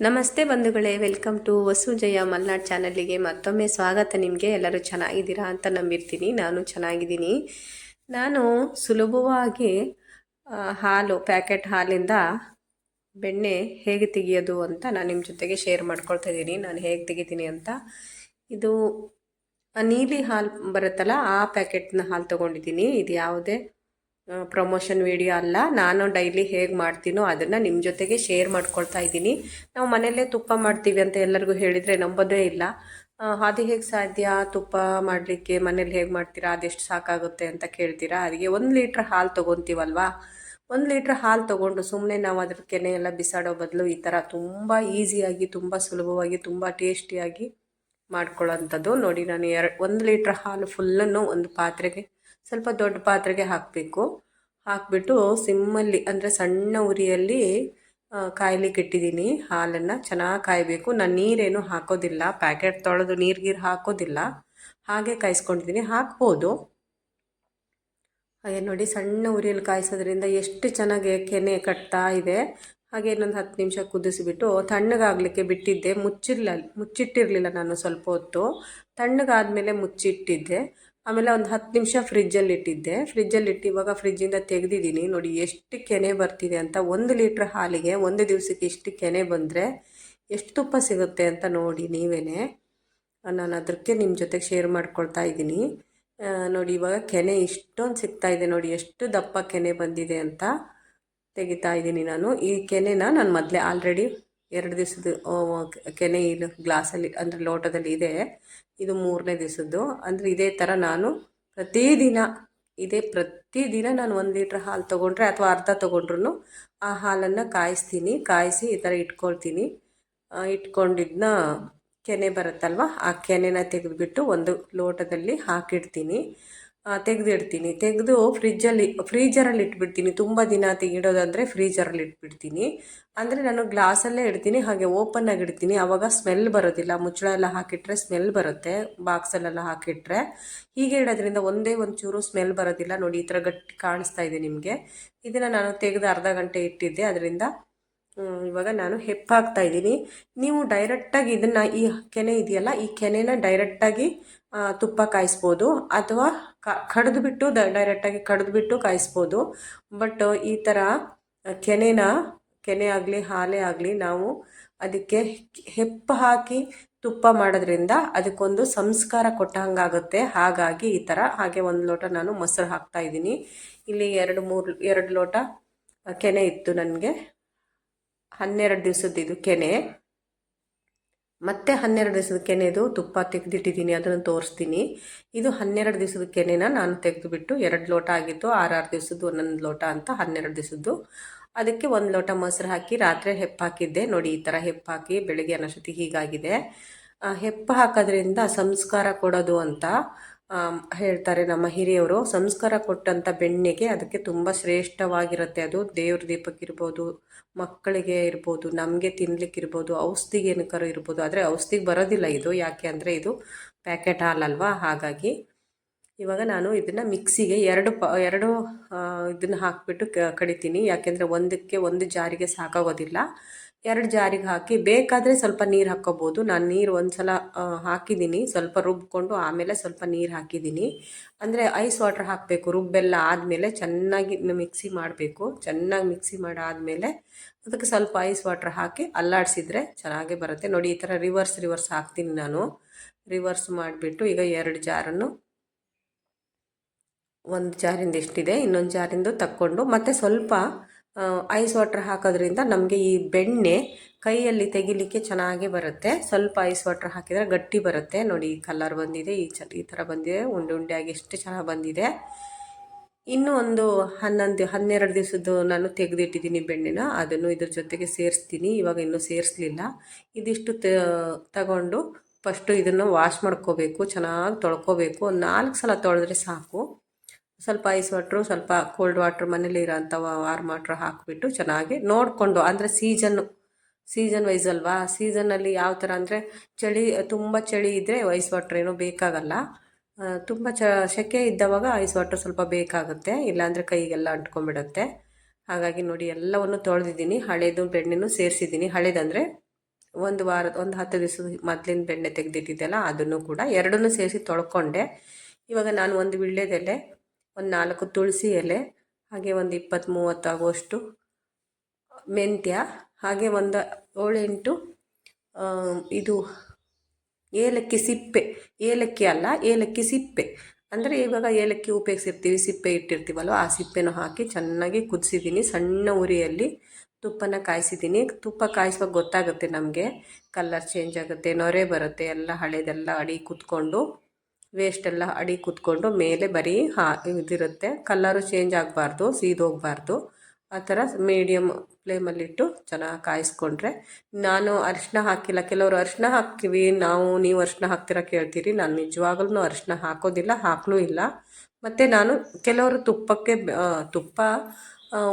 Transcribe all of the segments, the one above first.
ನಮಸ್ತೆ ಬಂಧುಗಳೇ, welcome to Vasu Jaya Malnad ಚಾನಲ್ಲಿಗೆ ಮತ್ತೊಮ್ಮೆ ಸ್ವಾಗತ ನಿಮಗೆ. ಎಲ್ಲರೂ ಚೆನ್ನಾಗಿದ್ದೀರಾ ಅಂತ ನಂಬಿರ್ತೀನಿ, ನಾನು ಚೆನ್ನಾಗಿದ್ದೀನಿ. ನಾನು ಸುಲಭವಾಗಿ ಹಾಲು, ಪ್ಯಾಕೆಟ್ ಹಾಲಿಂದ ಬೆಣ್ಣೆ ಹೇಗೆ ತೆಗೆಯೋದು ಅಂತ ನಾನು ನಿಮ್ಮ ಜೊತೆಗೆ ಶೇರ್ ಮಾಡ್ಕೊಳ್ತಾ ಇದ್ದೀನಿ. ನಾನು ಹೇಗೆ ತೆಗಿತೀನಿ ಅಂತ. ಇದು ನೀಲಿ ಹಾಲು ಬರುತ್ತಲ್ಲ, ಆ ಪ್ಯಾಕೆಟ್ನ ಹಾಲು ತೊಗೊಂಡಿದ್ದೀನಿ. ಇದು ಯಾವುದೇ ಪ್ರಮೋಷನ್ ವಿಡಿಯೋ ಅಲ್ಲ. ನಾನು ಡೈಲಿ ಹೇಗೆ ಮಾಡ್ತೀನೋ ಅದನ್ನು ನಿಮ್ಮ ಜೊತೆಗೆ ಶೇರ್ ಮಾಡ್ಕೊಳ್ತಾ ಇದ್ದೀನಿ. ನಾವು ಮನೆಯಲ್ಲೇ ತುಪ್ಪ ಮಾಡ್ತೀವಿ ಅಂತ ಎಲ್ಲರಿಗೂ ಹೇಳಿದರೆ ನಂಬೋದೇ ಇಲ್ಲ. ಅದು ಹೇಗೆ ಸಾಧ್ಯ? ತುಪ್ಪ ಮಾಡಲಿಕ್ಕೆ ಮನೇಲಿ ಹೇಗೆ ಮಾಡ್ತೀರಾ? ಅದೆಷ್ಟು ಸಾಕಾಗುತ್ತೆ ಅಂತ ಕೇಳ್ತೀರಾ? ಅದಕ್ಕೆ ಒಂದು ಲೀಟ್ರ್ ಹಾಲು ತೊಗೊತೀವಲ್ವಾ? ಒಂದು ಲೀಟ್ರ್ ಹಾಲು ತೊಗೊಂಡು ಸುಮ್ಮನೆ ನಾವು ಅದ್ರ ಕೆನೆ ಎಲ್ಲ ಬಿಸಾಡೋ ಬದಲು ಈ ಥರ ತುಂಬ ಈಸಿಯಾಗಿ ತುಂಬ ಸುಲಭವಾಗಿ, ತುಂಬ ಟೇಸ್ಟಿಯಾಗಿ ಮಾಡ್ಕೊಳ್ಳೋಂಥದ್ದು. ನೋಡಿ ನಾನು ಎರಡು, ಒಂದು ಲೀಟ್ರ್ ಹಾಲು ಫುಲ್ಲನ್ನು ಒಂದು ಪಾತ್ರೆಗೆ ಸ್ವಲ್ಪ ದೊಡ್ಡ ಪಾತ್ರೆಗೆ ಹಾಕಬೇಕು. ಹಾಕಿಬಿಟ್ಟು ಸಿಮ್ಮಲ್ಲಿ ಅಂದರೆ ಸಣ್ಣ ಉರಿಯಲ್ಲಿ ಕಾಯ್ಲಿಕ್ಕೆ ಇಟ್ಟಿದ್ದೀನಿ. ಹಾಲನ್ನು ಚೆನ್ನಾಗಿ ಕಾಯಬೇಕು. ನಾನು ನೀರೇನು ಹಾಕೋದಿಲ್ಲ. ಪ್ಯಾಕೆಟ್ ತೊಳೆದು ನೀರು ಹಾಕೋದಿಲ್ಲ. ಹಾಗೆ ಕಾಯಿಸ್ಕೊಂಡಿದ್ದೀನಿ. ಹಾಕ್ಬೋದು. ಹಾಗೆ ನೋಡಿ ಸಣ್ಣ ಉರಿಯಲ್ಲಿ ಕಾಯಿಸೋದ್ರಿಂದ ಎಷ್ಟು ಚೆನ್ನಾಗಿ ಕೆನೆ ಕಟ್ತಾ ಇದೆ. ಹಾಗೆ ಇನ್ನೊಂದು ಹತ್ತು ನಿಮಿಷ ಕುದಿಸಿಬಿಟ್ಟು ತಣ್ಣಗಾಗಲಿಕ್ಕೆ ಬಿಟ್ಟಿದ್ದೆ. ಮುಚ್ಚಿರ್ಲ ಮುಚ್ಚಿಟ್ಟಿರಲಿಲ್ಲ ನಾನು ಸ್ವಲ್ಪ ಹೊತ್ತು. ತಣ್ಣಗಾದ್ಮೇಲೆ ಮುಚ್ಚಿಟ್ಟಿದ್ದೆ. ಆಮೇಲೆ ಒಂದು ಹತ್ತು ನಿಮಿಷ ಫ್ರಿಜ್ಜಲ್ಲಿ ಇಟ್ಟಿದ್ದೆ. ಫ್ರಿಜ್ಜಲ್ಲಿ ಇಟ್ಟು ಇವಾಗ ಫ್ರಿಜ್ಜಿಂದ ತೆಗೆದಿದ್ದೀನಿ. ನೋಡಿ ಎಷ್ಟು ಕೆನೆ ಬರ್ತಿದೆ ಅಂತ. ಒಂದು ಲೀಟ್ರ್ ಹಾಲಿಗೆ ಒಂದು ದಿವಸಕ್ಕೆ ಎಷ್ಟು ಕೆನೆ ಬಂದರೆ ಎಷ್ಟು ತುಪ್ಪ ಸಿಗುತ್ತೆ ಅಂತ ನೋಡಿ ನೀವೇ ನಾನು ಅದಕ್ಕೆ ನಿಮ್ಮ ಜೊತೆಗೆ ಶೇರ್ ಮಾಡ್ಕೊಳ್ತಾ ಇದ್ದೀನಿ. ನೋಡಿ ಇವಾಗ ಕೆನೆ ಇಷ್ಟೊಂದು ಸಿಗ್ತಾ ಇದೆ ನೋಡಿ. ಎಷ್ಟು ದಪ್ಪ ಕೆನೆ ಬಂದಿದೆ ಅಂತ ತೆಗಿತಾ ಇದ್ದೀನಿ ನಾನು. ಈ ಕೆನೆನ ನಾನು ಮೊದಲೇ ಆಲ್ರೆಡಿ ಎರಡು ದಿವಸದ ಕೆನೆ ಇದು ಗ್ಲಾಸಲ್ಲಿ, ಅಂದರೆ ಲೋಟದಲ್ಲಿ ಇದೆ. ಇದು ಮೂರನೇ ದಿವಸದ್ದು. ಅಂದರೆ ಇದೇ ಥರ ನಾನು ಪ್ರತಿದಿನ, ಇದೇ ಪ್ರತಿದಿನ ನಾನು ಒಂದು ಲೀಟ್ರ್ ಹಾಲು ತೊಗೊಂಡ್ರೆ ಅಥವಾ ಅರ್ಧ ತೊಗೊಂಡ್ರು ಆ ಹಾಲನ್ನು ಕಾಯಿಸ್ತೀನಿ. ಕಾಯಿಸಿ ಈ ಥರ ಇಟ್ಕೊಳ್ತೀನಿ. ಇಟ್ಕೊಂಡಿದ್ನ ಕೆನೆ ಬರುತ್ತಲ್ವ, ಆ ಕೆನೆನ ತೆಗೆದುಬಿಟ್ಟು ಒಂದು ಲೋಟದಲ್ಲಿ ಹಾಕಿಡ್ತೀನಿ. ತೆಗೆದಿಡ್ತೀನಿ. ತೆಗೆದು ಫ್ರಿಜ್ಜಲ್ಲಿ, ಫ್ರೀಜರಲ್ಲಿ ಇಟ್ಬಿಡ್ತೀನಿ. ತುಂಬ ದಿನ ತೆಗಿಡೋದಂದರೆ ಫ್ರೀಜರಲ್ಲಿ ಇಟ್ಬಿಡ್ತೀನಿ. ಅಂದರೆ ನಾನು ಗ್ಲಾಸಲ್ಲೇ ಇಡ್ತೀನಿ, ಹಾಗೆ ಓಪನ್ ಇಡ್ತೀನಿ. ಆವಾಗ ಸ್ಮೆಲ್ ಬರೋದಿಲ್ಲ. ಮುಚ್ಚಳ ಎಲ್ಲ ಹಾಕಿಟ್ರೆ ಸ್ಮೆಲ್ ಬರುತ್ತೆ, ಬಾಕ್ಸಲ್ಲೆಲ್ಲ ಹಾಕಿಟ್ರೆ. ಹೀಗೆ ಇಡೋದ್ರಿಂದ ಒಂದೇ ಒಂಚೂರು ಸ್ಮೆಲ್ ಬರೋದಿಲ್ಲ. ನೋಡಿ, ಈ ಥರ ಗಟ್ಟಿ ಕಾಣಿಸ್ತಾ ಇದೆ ನಿಮಗೆ. ಇದನ್ನು ನಾನು ತೆಗೆದು ಅರ್ಧ ಗಂಟೆ ಇಟ್ಟಿದ್ದೆ. ಅದರಿಂದ ಇವಾಗ ನಾನು ಹೆಪ್ಪಾಕ್ತಾ ಇದ್ದೀನಿ. ನೀವು ಡೈರೆಕ್ಟಾಗಿ ಇದನ್ನು ಈ ಕೆನೆ ಇದೆಯಲ್ಲ, ಈ ಕೆನೆನ ಡೈರೆಕ್ಟಾಗಿ ತುಪ್ಪ ಕಾಯಿಸ್ಬೋದು ಅಥವಾ ಕ ಕಡಿದ್ಬಿಟ್ಟು ದ ಡೈರೆಕ್ಟಾಗಿ ಕಡಿದ್ಬಿಟ್ಟು ಕಾಯಿಸ್ಬೋದು. ಬಟ್ ಈ ಥರ ಕೆನೆನ, ಕೆನೆ ಆಗಲಿ, ಹಾಲೆ ಆಗಲಿ ನಾವು ಅದಕ್ಕೆ ಹೆಪ್ಪು ಹಾಕಿ ತುಪ್ಪ ಮಾಡೋದ್ರಿಂದ ಅದಕ್ಕೊಂದು ಸಂಸ್ಕಾರ ಕೊಟ್ಟ ಹಂಗಾಗುತ್ತೆ ಹಾಗಾಗಿ ಈ ಥರ ಹಾಗೆ ಒಂದು ಲೋಟ ನಾನು ಮೊಸರು ಹಾಕ್ತಾ ಇದ್ದೀನಿ. ಇಲ್ಲಿ ಎರಡು ಮೂರು, ಎರಡು ಲೋಟ ಕೆನೆ ಇತ್ತು ನನಗೆ. ಹನ್ನೆರಡು ದಿವಸದ್ದು ಇದು ಕೆನೆ. ಮತ್ತೆ ಹನ್ನೆರಡು ದಿವಸದ ಕೆನೆದು ತುಪ್ಪ ತೆಗೆದಿಟ್ಟಿದ್ದೀನಿ, ಅದನ್ನು ತೋರಿಸ್ತೀನಿ. ಇದು ಹನ್ನೆರಡು ದಿವಸದ ಕೆನೆನ ನಾನು ತೆಗೆದುಬಿಟ್ಟು ಎರಡು ಲೋಟ ಆಗಿತ್ತು ಆರಾರು ದಿವಸದ್ದು ಒಂದೊಂದು ಲೋಟ ಅಂತ ಹನ್ನೆರಡು ದಿವಸದ್ದು. ಅದಕ್ಕೆ ಒಂದು ಲೋಟ ಮೊಸರು ಹಾಕಿ ರಾತ್ರಿ ಹೆಪ್ಪು ಹಾಕಿದ್ದೆ. ನೋಡಿ, ಈ ಥರ ಹೆಪ್ಪು ಹಾಕಿ ಬೆಳಗ್ಗೆ ಅನ್ನೋಷ್ಟೊತ್ತಿಗೆ ಹೀಗಾಗಿದೆ. ಹೆಪ್ಪು ಹಾಕೋದ್ರಿಂದ ಸಂಸ್ಕಾರ ಕೊಡೋದು ಅಂತ ಹೇಳ್ತಾರೆ ನಮ್ಮ ಹಿರಿಯವರು ಸಂಸ್ಕಾರ ಕೊಟ್ಟಂಥ ಬೆಣ್ಣೆಗೆ ಅದಕ್ಕೆ ತುಂಬ ಶ್ರೇಷ್ಠವಾಗಿರುತ್ತೆ ಅದು. ದೇವ್ರ ದೀಪಕ್ಕಿರ್ಬೋದು ಮಕ್ಕಳಿಗೆ ಇರ್ಬೋದು, ನಮಗೆ ತಿನ್ಲಿಕ್ಕಿರ್ಬೋದು ಔಷಧಿಗೆ ಏನಕ್ಕಾರು ಇರ್ಬೋದು. ಆದರೆ ಔಷಧಿಗೆ ಬರೋದಿಲ್ಲ ಇದು. ಯಾಕೆ ಅಂದರೆ ಇದು ಪ್ಯಾಕೆಟ್ ಹಾಲಲ್ವಾ? ಹಾಗಾಗಿ ಇವಾಗ ನಾನು ಇದನ್ನು ಮಿಕ್ಸಿಗೆ ಎರಡು ಪ, ಎರಡು ಇದನ್ನು ಹಾಕಿಬಿಟ್ಟು ಕಡಿತೀನಿ. ಯಾಕೆಂದರೆ ಒಂದಕ್ಕೆ ಒಂದು ಜಾರಿಗೆ ಸಾಕಾಗೋದಿಲ್ಲ. ಎರಡು ಜಾರಿಗೆ ಹಾಕಿ, ಬೇಕಾದರೆ ಸ್ವಲ್ಪ ನೀರು ಹಾಕ್ಕೋಬೋದು. ನಾನು ನೀರು ಒಂದು ಸಲ ಹಾಕಿದ್ದೀನಿ ಸ್ವಲ್ಪ ರುಬ್ಕೊಂಡು ಆಮೇಲೆ ಸ್ವಲ್ಪ ನೀರು ಹಾಕಿದ್ದೀನಿ ಅಂದರೆ ಐಸ್ ವಾಟರ್ ಹಾಕಬೇಕು, ರುಬ್ಬೆಲ್ಲ ಆದಮೇಲೆ ಚೆನ್ನಾಗಿ ಮಿಕ್ಸಿ ಮಾಡಬೇಕು. ಚೆನ್ನಾಗಿ ಮಿಕ್ಸಿ ಮಾಡಾದಮೇಲೆ ಅದಕ್ಕೆ ಸ್ವಲ್ಪ ಐಸ್ ವಾಟರ್ ಹಾಕಿ ಅಲ್ಲಾಡಿಸಿದ್ರೆ ಚೆನ್ನಾಗೇ ಬರುತ್ತೆ. ನೋಡಿ, ಈ ಥರ ರಿವರ್ಸ್ ರಿವರ್ಸ್ ಹಾಕ್ತೀನಿ ನಾನು. ರಿವರ್ಸ್ ಮಾಡಿಬಿಟ್ಟು ಈಗ ಎರಡು ಜಾರನ್ನು, ಒಂದು ಜಾರಿಂದ ಎಷ್ಟಿದೆ, ಇನ್ನೊಂದು ಜಾರಿಂದ ತಕ್ಕೊಂಡು, ಮತ್ತೆ ಸ್ವಲ್ಪ ಐಸ್ ವಾಟ್ರ್ ಹಾಕೋದ್ರಿಂದ ನಮಗೆ ಈ ಬೆಣ್ಣೆ ಕೈಯಲ್ಲಿ ತೆಗಿಲಿಕ್ಕೆ ಚೆನ್ನಾಗಿ ಬರುತ್ತೆ. ಸ್ವಲ್ಪ ಐಸ್ ವಾಟ್ರ್ ಹಾಕಿದರೆ ಗಟ್ಟಿ ಬರುತ್ತೆ. ನೋಡಿ ಈ ಕಲರ್ ಬಂದಿದೆ. ಈ ಚ ಈ ಥರ ಬಂದಿದೆ. ಉಂಡೆ ಉಂಡೆಯಾಗಿ ಎಷ್ಟು ಚೆನ್ನಾಗಿ ಬಂದಿದೆ. ಇನ್ನೂ ಒಂದು ಹನ್ನೊಂದು, ಹನ್ನೆರಡು ದಿವಸದ್ದು ನಾನು ತೆಗೆದಿಟ್ಟಿದ್ದೀನಿ ಬೆಣ್ಣೆನ. ಅದನ್ನು ಇದ್ರ ಜೊತೆಗೆ ಸೇರಿಸ್ತೀನಿ. ಇವಾಗ ಇನ್ನೂ ಸೇರಿಸ್ಲಿಲ್ಲ. ಇದಿಷ್ಟು ತ ತಗೊಂಡು ಫಸ್ಟು ಇದನ್ನು ವಾಶ್ ಮಾಡ್ಕೋಬೇಕು. ಚೆನ್ನಾಗಿ ತೊಳ್ಕೊಬೇಕು. ಒಂದು ನಾಲ್ಕು ಸಲ ತೊಳೆದ್ರೆ ಸಾಕು. ಸ್ವಲ್ಪ ಐಸ್ ವಾಟ್ರು, ಸ್ವಲ್ಪ ಕೋಲ್ಡ್ ವಾಟ್ರ್ ಮನೇಲಿ ಇರೋಂಥ ವಾರ್ ವಾಟ್ರ್ ಹಾಕಿಬಿಟ್ಟು ಚೆನ್ನಾಗಿ ನೋಡಿಕೊಂಡು, ಅಂದರೆ ಸೀಸನ್ನು ಸೀಸನ್ ವೈಸ್ ಅಲ್ವಾ? ಸೀಸನಲ್ಲಿ ಯಾವ ಥರ ಅಂದರೆ ಚಳಿ, ತುಂಬ ಚಳಿ ಇದ್ದರೆ ಐಸ್ ವಾಟ್ರ್ ಏನು ಬೇಕಾಗಲ್ಲ. ತುಂಬ ಚ, ಸೆಕೆ ಇದ್ದವಾಗ ಐಸ್ ವಾಟ್ರ್ ಸ್ವಲ್ಪ ಬೇಕಾಗುತ್ತೆ, ಇಲ್ಲಾಂದರೆ ಕೈಗೆಲ್ಲ ಅಂಟ್ಕೊಂಡ್ಬಿಡುತ್ತೆ. ಹಾಗಾಗಿ ನೋಡಿ, ಎಲ್ಲವನ್ನು ತೊಳೆದಿದ್ದೀನಿ, ಹಳೇದು ಬೆಣ್ಣೆನೂ ಸೇರಿಸಿದ್ದೀನಿ. ಹಳೇದಂದರೆ ಒಂದು ವಾರದ ಒಂದು ಹತ್ತು ದಿವಸದ ಮೊದಲಿನ ಬೆಣ್ಣೆ ತೆಗೆದಿಟ್ಟಿದ್ದೆಲ್ಲ, ಅದನ್ನು ಕೂಡ ಎರಡನ್ನೂ ಸೇರಿಸಿ ತೊಳ್ಕೊಂಡೆ. ಇವಾಗ ನಾನು ಒಂದು ವೀಳ್ಯದೆಲೆ ಒಂದು ನಾಲ್ಕು ತುಳಸಿ ಎಲೆ, ಹಾಗೆ ಒಂದು ಇಪ್ಪತ್ತು ಮೂವತ್ತಾಗುವಷ್ಟು ಮೆಂತ್ಯ, ಹಾಗೆ ಒಂದು ಏಳೆಂಟು ಇದು ಏಲಕ್ಕಿ ಸಿಪ್ಪೆ. ಏಲಕ್ಕಿ ಅಲ್ಲ, ಏಲಕ್ಕಿ ಸಿಪ್ಪೆ. ಅಂದರೆ ಇವಾಗ ಏಲಕ್ಕಿ ಉಪಯೋಗಿಸಿರ್ತೀವಿ, ಸಿಪ್ಪೆ ಇಟ್ಟಿರ್ತೀವಲ್ವ, ಆ ಸಿಪ್ಪೆನೂ ಹಾಕಿ ಚೆನ್ನಾಗಿ ಕುದಿಸಿದ್ದೀನಿ. ಸಣ್ಣ ಉರಿಯಲ್ಲಿ ತುಪ್ಪನ ಕಾಯಿಸಿದ್ದೀನಿ. ತುಪ್ಪ ಕಾಯಿಸುವಾಗ ಗೊತ್ತಾಗುತ್ತೆ ನಮಗೆ, ಕಲರ್ ಚೇಂಜ್ ಆಗುತ್ತೆ, ನೊರೆ ಬರುತ್ತೆ, ಎಲ್ಲ ಹಳೆದೆಲ್ಲ ಅಡಿ ಕುತ್ಕೊಂಡು. ವೇಸ್ಟ್ ಎಲ್ಲ ಅಡಿ ಕುತ್ಕೊಂಡು ಮೇಲೆ ಬರೀ ಹಾ ಇದಿರುತ್ತೆ. ಕಲ್ಲರು ಚೇಂಜ್ ಆಗಬಾರ್ದು ಸೀದೋಗಬಾರ್ದು ಆ ಥರ ಮೀಡಿಯಮ್ ಫ್ಲೇಮಲ್ಲಿಟ್ಟು ಚೆನ್ನಾಗಿ ಕಾಯಿಸ್ಕೊಂಡ್ರೆ. ನಾನು ಅರಿಶಿನ ಹಾಕಿಲ್ಲ. ಕೆಲವರು ಅರಿಶಿನ ಹಾಕ್ತೀವಿ. ನಾವು, ನೀವು ಅರಿಶಿನ ಹಾಕ್ತೀರಾ ಕೇಳ್ತೀರಿ. ನಾನು ನಿಜವಾಗ್ಲೂ ಅರಿಶಿನ ಹಾಕೋದಿಲ್ಲ ಹಾಕಲೂ ಇಲ್ಲ. ಮತ್ತು ನಾನು ಕೆಲವರು ತುಪ್ಪಕ್ಕೆ ತುಪ್ಪ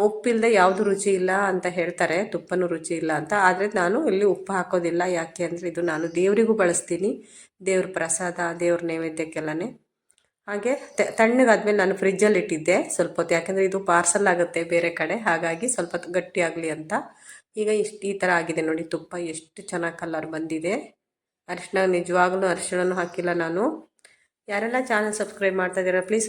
ಉಪ್ಪಿಲ್ಲದೆ ಯಾವುದು ರುಚಿ ಇಲ್ಲ ಅಂತ ಹೇಳ್ತಾರೆ, ತುಪ್ಪನೂ ರುಚಿ ಇಲ್ಲ ಅಂತ. ಆದರೆ ನಾನು ಇಲ್ಲಿ ಉಪ್ಪು ಹಾಕೋದಿಲ್ಲ. ಯಾಕೆ ಅಂದರೆ ಇದು ನಾನು ದೇವರಿಗೂ ಬಳಸ್ತೀನಿ. ದೇವ್ರ ಪ್ರಸಾದ, ದೇವ್ರ ನೈವೇದ್ಯಕ್ಕೆಲ್ಲನೇ. ಹಾಗೆ ತಣ್ಣಗಾದ್ಮೇಲೆ ನಾನು ಫ್ರಿಜ್ಜಲ್ಲಿ ಇಟ್ಟಿದ್ದೆ ಸ್ವಲ್ಪ ಹೊತ್ತು. ಯಾಕೆಂದರೆ ಇದು ಪಾರ್ಸಲ್ ಆಗುತ್ತೆ ಬೇರೆ ಕಡೆ. ಹಾಗಾಗಿ ಸ್ವಲ್ಪ ಗಟ್ಟಿ ಆಗಲಿ ಅಂತ. ಈಗ ಇಷ್ಟು, ಈ ಥರ ಆಗಿದೆ ನೋಡಿ ತುಪ್ಪ. ಎಷ್ಟು ಚೆನ್ನಾಗಿ ಕಲರ್ ಬಂದಿದೆ. ಅರಿಶಿನ ನಿಜವಾಗ್ಲೂ ಅರಿಶಿಣನೂ ಹಾಕಿಲ್ಲ ನಾನು. ಯಾರೆಲ್ಲ ಚಾನಲ್ ಸಬ್ಸ್ಕ್ರೈಬ್ ಮಾಡ್ತಾ ಇದ್ದೀರಾ ಪ್ಲೀಸ್